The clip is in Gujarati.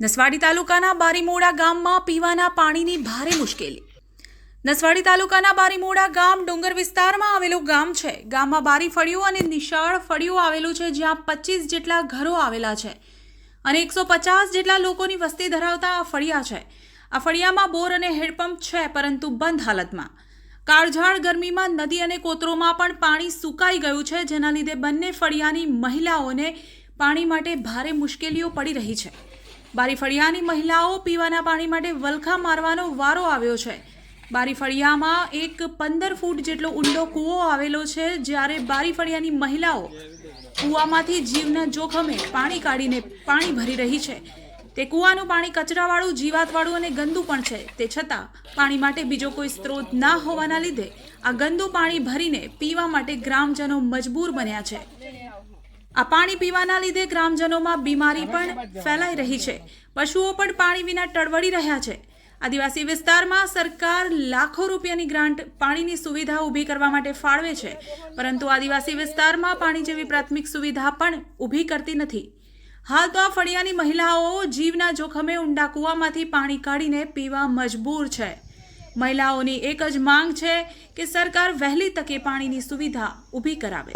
નસવાડી તાલુકાના બારીમોડા ગામમાં પીવાના પાણીની ભારે મુશ્કેલી. નસવાડી તાલુકાના બારીમોડા ગામ ડુંગર વિસ્તારમાં આવેલું ગામ છે. ગામમાં બારી ફળિયું અને નિશાળ ફળિયું આવેલું છે, જ્યાં પચીસ જેટલા ઘરો આવેલા છે અને એકસો પચાસ જેટલા લોકોની વસ્તી ધરાવતા આ ફળિયા છે. આ ફળિયામાં બોર અને હેડપંપ છે, પરંતુ બંધ હાલતમાં. કાળઝાળ ગરમીમાં નદી અને કોતરોમાં પણ પાણી સુકાઈ ગયું છે, જેના લીધે બંને ફળિયાની મહિલાઓને પાણી માટે ભારે મુશ્કેલીઓ પડી રહી છે. બારી ફળિયાની મહિલાઓ પીવાના પાણી માટે વલખા મારવાનો વારો આવ્યો છે. બારીફળિયામાં એક પંદર ફૂટ જેટલો ઊંડો કૂવો આવેલો છે જ્યારે બારી ફળિયાની મહિલાઓ કૂવામાંથી જીવના જોખમે પાણી કાઢીને પાણી ભરી રહી છે. તે કૂવાનું પાણી કચરાવાળું, જીવાતવાળું અને ગંદુ પણ છે. તે છતાં પાણી માટે બીજો કોઈ સ્ત્રોત ના હોવાના લીધે આ ગંદુ પાણી ભરીને પીવા માટે ગ્રામજનો મજબૂર બન્યા છે. આ પાણી પીવાના લીધે ગ્રામજનોમાં બીમારી પણ ફેલાઈ રહી છે. પશુઓ પણ પાણી વિના ટળવળી રહ્યા છે. આદિવાસી વિસ્તારમાં સરકાર લાખો રૂપિયાની ગ્રાન્ટ પાણીની સુવિધા ઊભી કરવા માટે ફાળવે છે. પરંતુ આદિવાસી વિસ્તારમાં પાણી જેવી પ્રાથમિક સુવિધા પણ ઊભી કરતી નથી. હાલ તો આ ફળિયાની મહિલાઓ જીવના જોખમે ઊંડા કૂવામાંથી પાણી કાઢીને પીવા મજબૂર છે. મહિલાઓની એક જ માંગ છે કે સરકાર વહેલી તકે પાણીની સુવિધા ઊભી કરાવે.